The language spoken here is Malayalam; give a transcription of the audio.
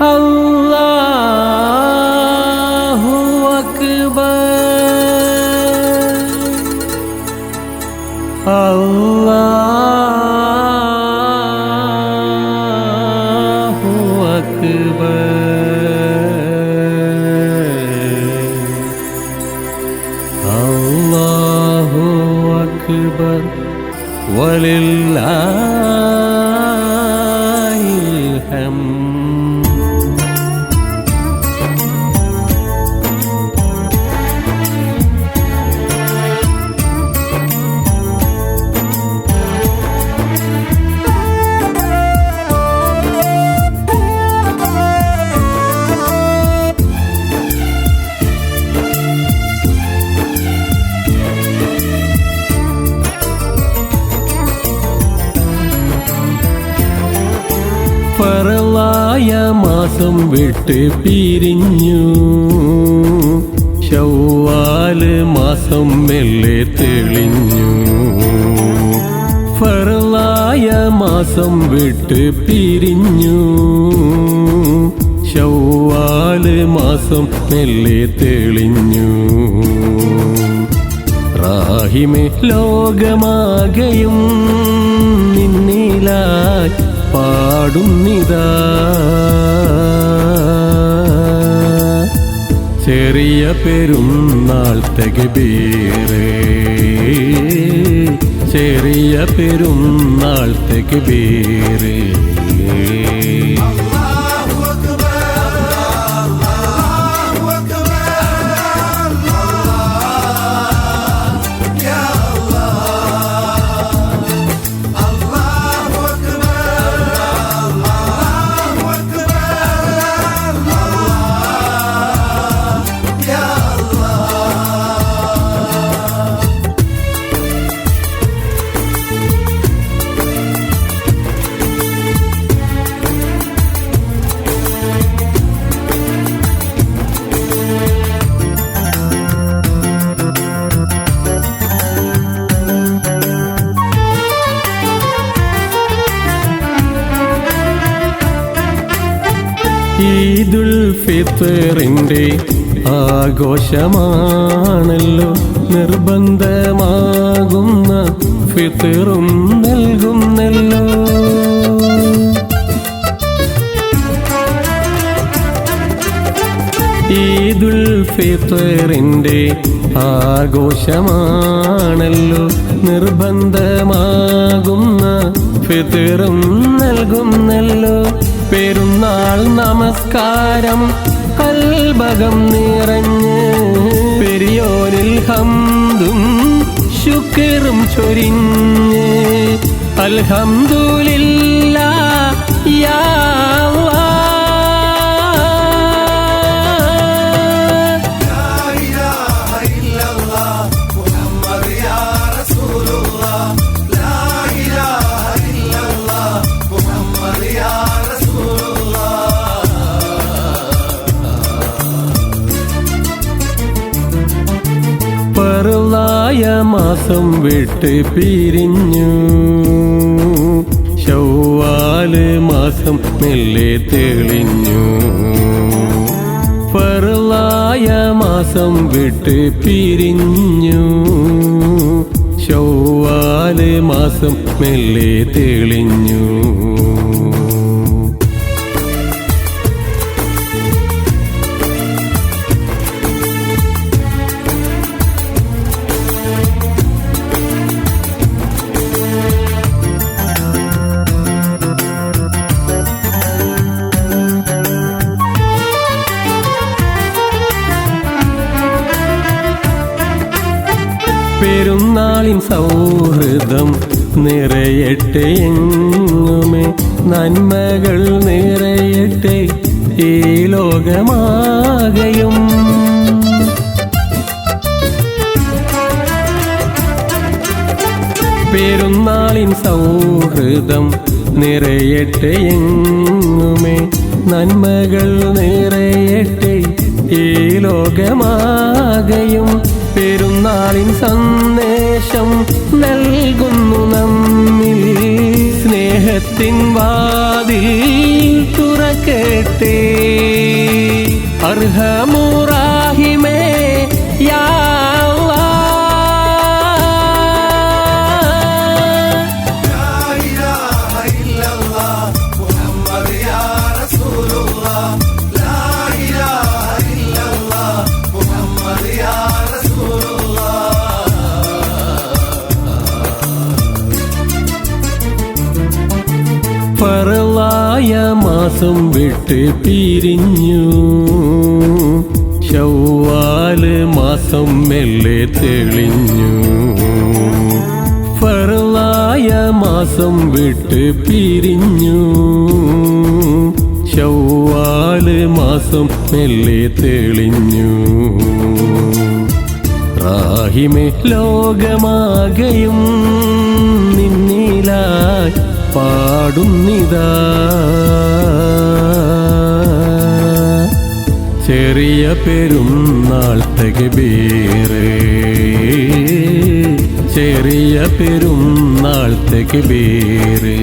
الله أكبر الله أكبر الله أكبر ولله ഫറലായ മാസം വിട്ട് പിരിഞ്ഞു. ശൗവാൽ മാസം മെല്ലെ തെളിഞ്ഞു. ഫറലായ മാസം വിട്ട് പിരിഞ്ഞു. ശൗവാൽ മാസം മെല്ലെ തെളിഞ്ഞു. റാഹിമെ ലോകമാകയും നിന്നിലായി പാടുന്നിതാ. ചെറിയ പെരുന്നാൾ തകബീറെ. ചെറിയ പെരുന്നാൾ തകബീറേ. ഈദുൽ ഫിത്തറിന്റെ ആഘോഷമാണല്ലോ നിർബന്ധമാകുന്ന ഫിത്തറും നൽകുന്നല്ലോ. ഈദുൽ ഫിത്തറിന്റെ ആഘോഷമാണല്ലോ നിർബന്ധമാകുന്ന ഫിത്തറും പെരുന്നാൾ നമസ്കാരം. കൽബകം നിറഞ്ഞ് പെരിയോനിൽ ഹംദും ശുക്റും ചൊരിഞ്ഞ്. അൽഹംദുലില്ലാ യാ മാസം വിട്ട് പിരിഞ്ഞു. ശൗവാൽ മാസം മെല്ലെ തെളിഞ്ഞു. പറളായ മാസം വിട്ട് പിരിഞ്ഞു. ശൗവാൽ മാസം മെല്ലെ തെളിഞ്ഞു. പെരുന്നാളിൻ സൗഹൃദം നിറയട്ടെ എങ്ങുമേ. നന്മകൾ നിറയട്ടെ ഈ ലോകമാകയും. പെരുന്നാളിൻ സൗഹൃദം നിറയട്ടെ എങ്ങുമേ. നന്മകൾ നിറയട്ടെ ഈ ലോകമാകയും. പെരുന്നാളിൻ സന്ദേശം നൽകുന്നു നമ്മിൽ. സ്നേഹത്തിൻ വാതിൽ തുറക്കട്ടെ. അർഹമ മാസം വിട്ട് പിരിഞ്ഞു. ചൊവ്വാൽ മാസം മെല്ലെ തെളിഞ്ഞു. പറളായ മാസം വിട്ട് പിരിഞ്ഞു. ചൊവ്വാൽ മാസം മെല്ലെ തെളിഞ്ഞു. റാഹിമെ ലോകമാകയും നിന്നിലായി പാടുന്നിതാ. ചെറിയ പെരുന്നാൾ തെകബീറ്. ചെറിയ പെരുന്നാൾ തെകബീറ്.